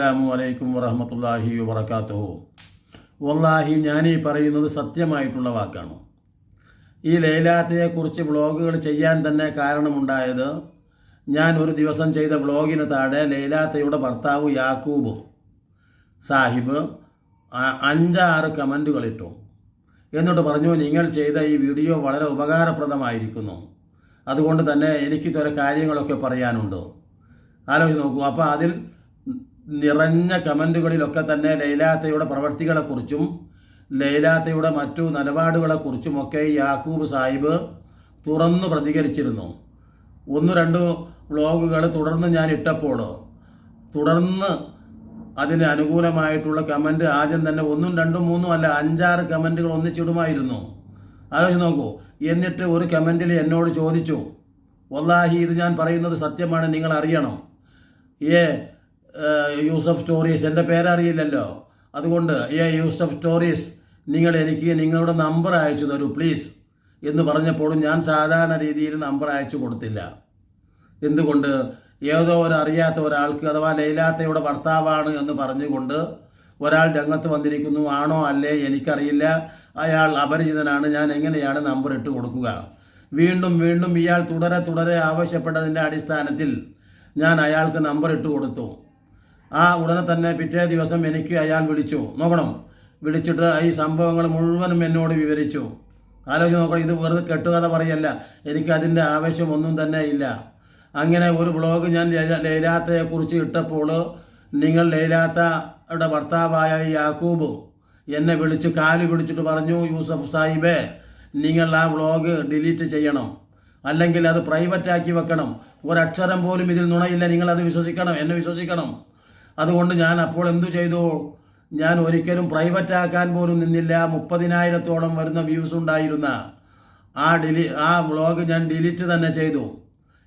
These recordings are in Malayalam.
അസ്സാമു അലൈക്കും വറഹമത്തല്ലാഹി വബർക്കാത്തുഹു വല്ലാഹി ഞാനീ പറയുന്നത് സത്യമായിട്ടുള്ള വാക്കാണ്. ഈ ലൈലാത്തയെക്കുറിച്ച് വ്ളോഗുകൾ ചെയ്യാൻ തന്നെ കാരണമുണ്ടായത് ഞാൻ ഒരു ദിവസം ചെയ്ത വ്ളോഗിന് താഴെ ലൈലാത്തയുടെ ഭർത്താവ് യാക്കൂബ് സാഹിബ് അഞ്ചാറ് കമന്റുകൾ ഇട്ടു. എന്നിട്ട് പറഞ്ഞു നിങ്ങൾ ചെയ്ത ഈ വീഡിയോ വളരെ ഉപകാരപ്രദമായിരിക്കുന്നു. അതുകൊണ്ട് തന്നെ എനിക്ക് ചില കാര്യങ്ങളൊക്കെ പറയാനുണ്ട്. ആലോചിച്ച് നോക്കൂ. അപ്പോൾ അതിൽ നിറഞ്ഞ കമന്റുകളിലൊക്കെ തന്നെ ലൈലാത്തയുടെ പ്രവർത്തികളെക്കുറിച്ചും ലൈലാത്തയുടെ മറ്റു നിലപാടുകളെക്കുറിച്ചുമൊക്കെ യാക്കൂബ് സാഹിബ് തുറന്നു പ്രതികരിച്ചിരുന്നു. ഒന്ന് രണ്ട് വ്ളോഗുകൾ തുടർന്ന് ഞാൻ ഇട്ടപ്പോൾ തുടർന്ന് അതിന് അനുകൂലമായിട്ടുള്ള കമന്റ് ആദ്യം തന്നെ ഒന്നും രണ്ടും മൂന്നും അല്ല അഞ്ചാറ് കമന്റുകൾ ഒന്നിച്ചിടുമായിരുന്നു. ആലോചിച്ച് നോക്കൂ എന്നിട്ട് ഒരു കമന്റിൽ എന്നോട് ചോദിച്ചു വല്ലാഹി ഇത് ഞാൻ പറയുന്നത് സത്യമാണ് നിങ്ങൾ അറിയണം ഏ യൂസഫ് സ്റ്റോറീസ്. എന്റെ പേരറിയില്ലല്ലോ. അതുകൊണ്ട് ഏ യൂസഫ് സ്റ്റോറീസ് നിങ്ങൾ എനിക്ക് നിങ്ങളുടെ നമ്പർ അയച്ചു തരൂ പ്ലീസ്. എന്ന് പറഞ്ഞപ്പോഴും ഞാൻ സാധാരണ രീതിയിൽ നമ്പർ അയച്ചു കൊടുത്തില്ല. എന്തുകൊണ്ട്? ഏതോ ഒരു അറിയാത്ത ഒരാൾക്ക് അഥവാ ലൈലാത്തയുടെ ഭർത്താവാണ് എന്ന് പറഞ്ഞുകൊണ്ട് ഒരാൾ രംഗത്ത് വന്നിരിക്കുന്നു. ആണോ അല്ലേ? എനിക്കറിയില്ല. അയാൾ അപരിചിതനാണ്. ഞാൻ എങ്ങനെയാണ് നമ്പർ ഇട്ട് കൊടുക്കുക? വീണ്ടും വീണ്ടും ഇയാൾ തുടരെ തുടരെ ആവശ്യപ്പെട്ടതിന്റെ അടിസ്ഥാനത്തിൽ ഞാൻ അയാൾക്ക് നമ്പർ ഇട്ട് കൊടുത്തു. ആ ഉടനെ തന്നെ പിറ്റേ ദിവസം എനിക്ക് അയാൾ വിളിച്ചു. നോക്കണം? വിളിച്ചിട്ട് ഈ സംഭവങ്ങൾ മുഴുവനും എന്നോട് വിവരിച്ചു. ആലോചിച്ച് നോക്കണം ഇത് വെറുതെ കെട്ടുകഥ പറയല്ല. എനിക്ക് അതിന്റെ ആവശ്യമൊന്നും തന്നെ ഇല്ല. അങ്ങനെ ഒരു വ്ളോഗ് ഞാൻ ലൈല- ലൈലാത്തയെക്കുറിച്ച് ഇട്ടപ്പോൾ നിങ്ങൾ ലൈലാത്തയുടെ ഭർത്താവായ യാക്കൂബ് എന്നെ വിളിച്ച് കാൽ പിടിച്ചിട്ട് പറഞ്ഞു യൂസഫ് സാഹിബേ നിങ്ങൾ ആ വ്ളോഗ് ഡിലീറ്റ് ചെയ്യണം. അല്ലെങ്കിൽ അത് പ്രൈവറ്റ് ആക്കി വെക്കണം. ഒരക്ഷരം പോലും ഇതിൽ നുണയില്ല. നിങ്ങളത് വിശ്വസിക്കണം. എന്നെ വിശ്വസിക്കണം. അതുകൊണ്ട് ഞാൻ അപ്പോൾ എന്തു ചെയ്തു? ഞാൻ ഒരിക്കലും പ്രൈവറ്റ് ആക്കാൻ പോലും നിന്നില്ല. മുപ്പതിനായിരത്തോളം വരുന്ന വ്യൂസ് ഉണ്ടായിരുന്ന ആ ഡിലി ആ വ്ളോഗ് ഞാൻ ഡിലീറ്റ് തന്നെ ചെയ്തു.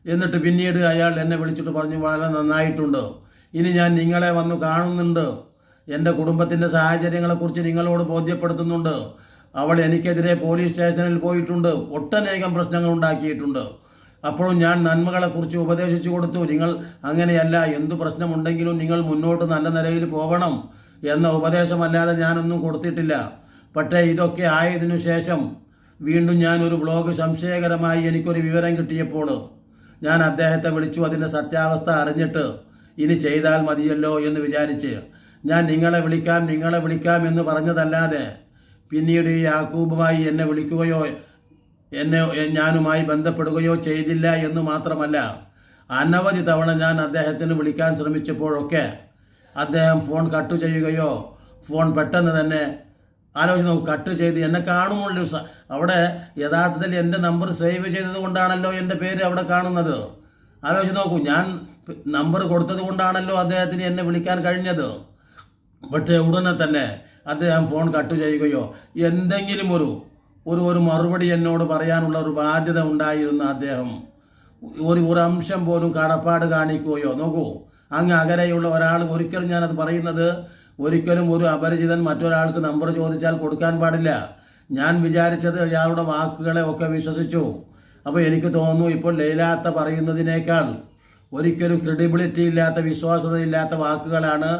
എന്നിട്ട് പിന്നീട് അയാൾ എന്നെ വിളിച്ചിട്ട് പറഞ്ഞു വളരെ നന്നായിട്ടുണ്ട്. ഇനി ഞാൻ നിങ്ങളെ വന്ന് കാണുന്നുണ്ട്. എന്റെ കുടുംബത്തിന്റെ സാഹചര്യങ്ങളെക്കുറിച്ച് നിങ്ങളോട് ബോധ്യപ്പെടുത്തുന്നുണ്ട്. അവൾ എനിക്കെതിരെ പോലീസ് സ്റ്റേഷനിൽ പോയിട്ടുണ്ട്. ഒട്ടനേകം പ്രശ്നങ്ങൾ ഉണ്ടാക്കിയിട്ടുണ്ട്. അപ്പോഴും ഞാൻ നന്മകളെക്കുറിച്ച് ഉപദേശിച്ചു കൊടുത്തു. നിങ്ങൾ അങ്ങനെയല്ല എന്തു പ്രശ്നമുണ്ടെങ്കിലും നിങ്ങൾ മുന്നോട്ട് നല്ല നിലയിൽ പോകണം എന്ന ഉപദേശമല്ലാതെ ഞാനൊന്നും കൊടുത്തിട്ടില്ല. പക്ഷേ ഇതൊക്കെ ആയതിനു ശേഷം വീണ്ടും ഞാൻ ഒരു വ്ളോഗ് സംശയകരമായി എനിക്കൊരു വിവരം കിട്ടിയപ്പോൾ ഞാൻ അദ്ദേഹത്തെ വിളിച്ചു. അതിന്റെ സത്യാവസ്ഥ അറിഞ്ഞിട്ട് ഇനി ചെയ്താൽ മതിയല്ലോ എന്ന് വിചാരിച്ച് ഞാൻ നിങ്ങളെ വിളിക്കാം നിങ്ങളെ വിളിക്കാം എന്ന് പറഞ്ഞതല്ലാതെ പിന്നീട് ഈ യാക്കൂബുമായി എന്നെ വിളിക്കുകയോ എന്നെ ഞാനുമായി ബന്ധപ്പെടുകയോ ചെയ്തില്ല എന്ന് മാത്രമല്ല അനവധി തവണ ഞാൻ അദ്ദേഹത്തിന് വിളിക്കാൻ ശ്രമിച്ചപ്പോഴൊക്കെ അദ്ദേഹം ഫോൺ കട്ട് ചെയ്യുകയോ ഫോൺ പെട്ടെന്ന് തന്നെ ആലോചിച്ച് നോക്കും കട്ട് ചെയ്ത് എന്നെ കാണുമുള്ളൂ അവിടെ യഥാർത്ഥത്തിൽ എന്റെ നമ്പർ സേവ് ചെയ്തത് കൊണ്ടാണല്ലോ എന്റെ പേര് അവിടെ കാണുന്നത്. ആലോചിച്ച് നോക്കൂ ഞാൻ നമ്പർ കൊടുത്തത് കൊണ്ടാണല്ലോ അദ്ദേഹത്തിന് എന്നെ വിളിക്കാൻ കഴിഞ്ഞത്. പക്ഷേ ഉടനെ തന്നെ അദ്ദേഹം ഫോൺ കട്ട് ചെയ്യുകയോ എന്തെങ്കിലും ഒരു ഒരു ഒരു മറുപടി എന്നോട് പറയാനുള്ള ഒരു ബാധ്യത ഉണ്ടായിരുന്ന അദ്ദേഹം. ഒരു ഒരു അംശം പോലും കടപ്പാട് കാണിക്കുകയോ നോക്കൂ അങ്ങ് അകലെയുള്ള ഒരാൾ ഒരിക്കലും ഞാനത് പറയുന്നത് ഒരിക്കലും ഒരു അപരിചിതൻ മറ്റൊരാൾക്ക് നമ്പർ ചോദിച്ചാൽ കൊടുക്കാൻ പാടില്ല. ഞാൻ വിചാരിച്ചത് അയാളുടെ വാക്കുകളെ ഒക്കെ വിശ്വസിച്ചു. അപ്പോൾ എനിക്ക് തോന്നുന്നു ഇപ്പോൾ ലൈലാത്ത പറയുന്നതിനേക്കാൾ ഒരിക്കലും ക്രെഡിബിലിറ്റി ഇല്ലാത്ത വിശ്വാസതയില്ലാത്ത വാക്കുകളാണ്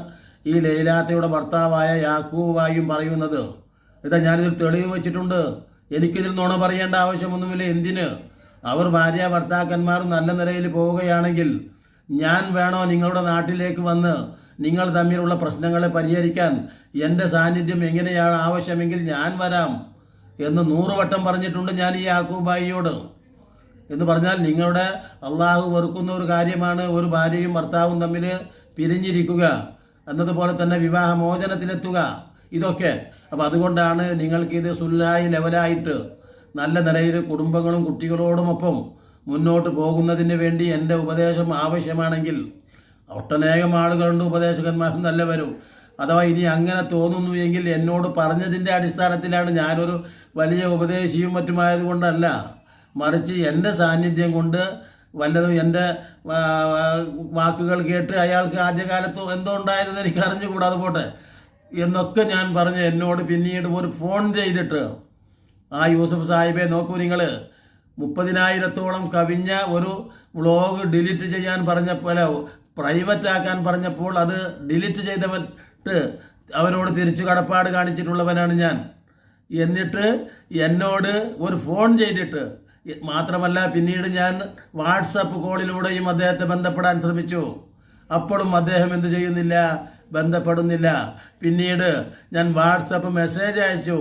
ഈ ലൈലാത്തയുടെ ഭർത്താവായ യാക്കൂവായും പറയുന്നത്. ഇതാ ഞാനിതിൽ തെളിവ് വെച്ചിട്ടുണ്ട്. എനിക്കിതിൽ നുണ പറയേണ്ട ആവശ്യമൊന്നുമില്ല. എന്തിന്? അവർ ഭാര്യ ഭർത്താക്കന്മാർ നല്ല നിലയിൽ പോവുകയാണെങ്കിൽ ഞാൻ വേണോ നിങ്ങളുടെ നാട്ടിലേക്ക് വന്ന് നിങ്ങൾ തമ്മിലുള്ള പ്രശ്നങ്ങളെ പരിഹരിക്കാൻ? എന്റെ സാന്നിധ്യം എങ്ങനെയാണ്? ആവശ്യമെങ്കിൽ ഞാൻ വരാം എന്ന് നൂറുവട്ടം പറഞ്ഞിട്ടുണ്ട് ഞാൻ ഈ യാക്കൂബായിയോട്. എന്ന് പറഞ്ഞാൽ നിങ്ങളുടെ അള്ളാഹു വെറുക്കുന്ന ഒരു കാര്യമാണ് ഒരു ഭാര്യയും ഭർത്താവും തമ്മിൽ പിരിഞ്ഞിരിക്കുക. എന്നതുപോലെ തന്നെ വിവാഹമോചനത്തിലെത്തുക. ഇതൊക്കെ അപ്പോൾ അതുകൊണ്ടാണ് നിങ്ങൾക്കിത് സുല്ലായി ലെവലായിട്ട് നല്ല നിലയിൽ കുടുംബങ്ങളും കുട്ടികളോടുമൊപ്പം മുന്നോട്ട് പോകുന്നതിന് വേണ്ടി എന്റെ ഉപദേശം ആവശ്യമാണെങ്കിൽ ഒട്ടനേകം ആളുകളുണ്ട് ഉപദേശകന്മാരും നല്ലവരും. അഥവാ ഇനി അങ്ങനെ തോന്നുന്നു എങ്കിൽ എന്നോട് പറഞ്ഞതിന്റെ അടിസ്ഥാനത്തിലാണ് ഞാനൊരു വലിയ ഉപദേശിയും മറ്റുമായതുകൊണ്ടല്ല. മറിച്ച് എന്റെ സാന്നിധ്യം കൊണ്ട് വല്ലതും എന്റെ വാക്കുകൾ കേട്ട് അയാൾക്ക് ആദ്യകാലത്ത് എന്തോ ഉണ്ടായതെന്ന് എനിക്ക് അറിഞ്ഞുകൂടാതെ പോട്ടെ. എന്നൊക്കെ ഞാൻ പറഞ്ഞ് എന്നോട് പിന്നീട് ഒരു ഫോൺ ചെയ്തിട്ട് ആ യൂസഫ് സാഹിബെ നോക്കൂ നിങ്ങൾ മുപ്പതിനായിരത്തോളം കവിഞ്ഞ ഒരു വ്ളോഗ് ഡിലീറ്റ് ചെയ്യാൻ പറഞ്ഞപ്പോൾ പ്രൈവറ്റ് ആക്കാൻ പറഞ്ഞപ്പോൾ അത് ഡിലീറ്റ് ചെയ്തവട്ട് അവരോട് തിരിച്ചു കടപ്പാട് കാണിച്ചിട്ടുള്ളവനാണ് ഞാൻ. എന്നിട്ട് എന്നോട് ഒരു ഫോൺ ചെയ്തിട്ട് മാത്രമല്ല പിന്നീട് ഞാൻ വാട്സപ്പ് കോളിലൂടെയും അദ്ദേഹത്തെ ബന്ധപ്പെടാൻ ശ്രമിച്ചു. അപ്പോഴും അദ്ദേഹം എന്തു ചെയ്യുന്നില്ല ബന്ധപ്പെടുന്നില്ല. പിന്നീട് ഞാൻ വാട്സപ്പ് മെസ്സേജ് അയച്ചു.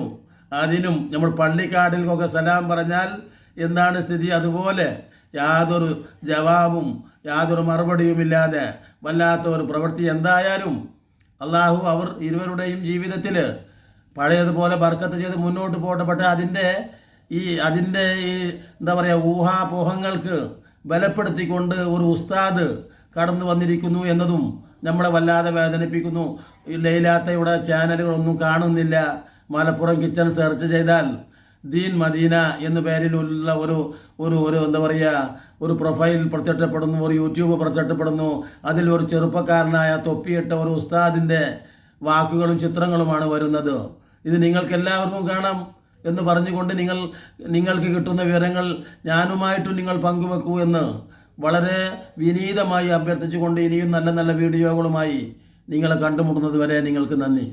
അതിനും നമ്മൾ പള്ളിക്കാടിൽക്കൊക്കെ സലാം പറഞ്ഞാൽ എന്താണ് സ്ഥിതി? അതുപോലെ യാതൊരു ജവാബും യാതൊരു മറുപടിയുമില്ലാതെ വല്ലാത്ത ഒരു പ്രവൃത്തി എന്തായാലും അള്ളാഹു അവർ ഇരുവരുടെയും ജീവിതത്തിൽ പഴയതുപോലെ ബർക്കത്ത് ചെയ്ത് മുന്നോട്ട് പോട്ടെ പക്ഷേ അതിന്റെ ഈ അതിന്റെ ഈ എന്താ പറയുക ഊഹാപോഹങ്ങൾക്ക് ബലപ്പെടുത്തിക്കൊണ്ട് ഒരു ഉസ്താദ് കടന്നു വന്നിരിക്കുന്നു എന്നതും നമ്മളെ വല്ലാതെ വേദനിപ്പിക്കുന്നു. ലൈലാത്തയുടെ ചാനലുകളൊന്നും കാണുന്നില്ല. മലപ്പുറം കിച്ചൺ സെർച്ച് ചെയ്താൽ ദീൻ മദീന എന്ന പേരിലുള്ള ഒരു ഒരു ഒരു എന്താ പറയുക ഒരു പ്രൊഫൈൽ പ്രത്യക്ഷപ്പെടുന്നു ഒരു യൂട്യൂബ് പ്രത്യക്ഷപ്പെടുന്നു. അതിൽ ഒരു ചെറുപ്പക്കാരനായ തൊപ്പിയിട്ട ഒരു ഉസ്താദിന്റെ വാക്കുകളും ചിത്രങ്ങളുമാണ് വരുന്നത്. ഇത് നിങ്ങൾക്ക് എല്ലാവർക്കും കാണാം എന്ന് പറഞ്ഞുകൊണ്ട് നിങ്ങൾ നിങ്ങൾക്ക് കിട്ടുന്ന വിവരങ്ങൾ ഞാനുമായിട്ടും നിങ്ങൾ പങ്കുവെക്കൂ എന്ന് വളരെ വിനീതമായി അഭ്യർത്ഥിച്ചുകൊണ്ട് ഇനിയും നല്ല നല്ല വീഡിയോകളുമായി നിങ്ങളെ കണ്ടുമുട്ടുന്നത് വരെ നിങ്ങൾക്ക് നന്ദി.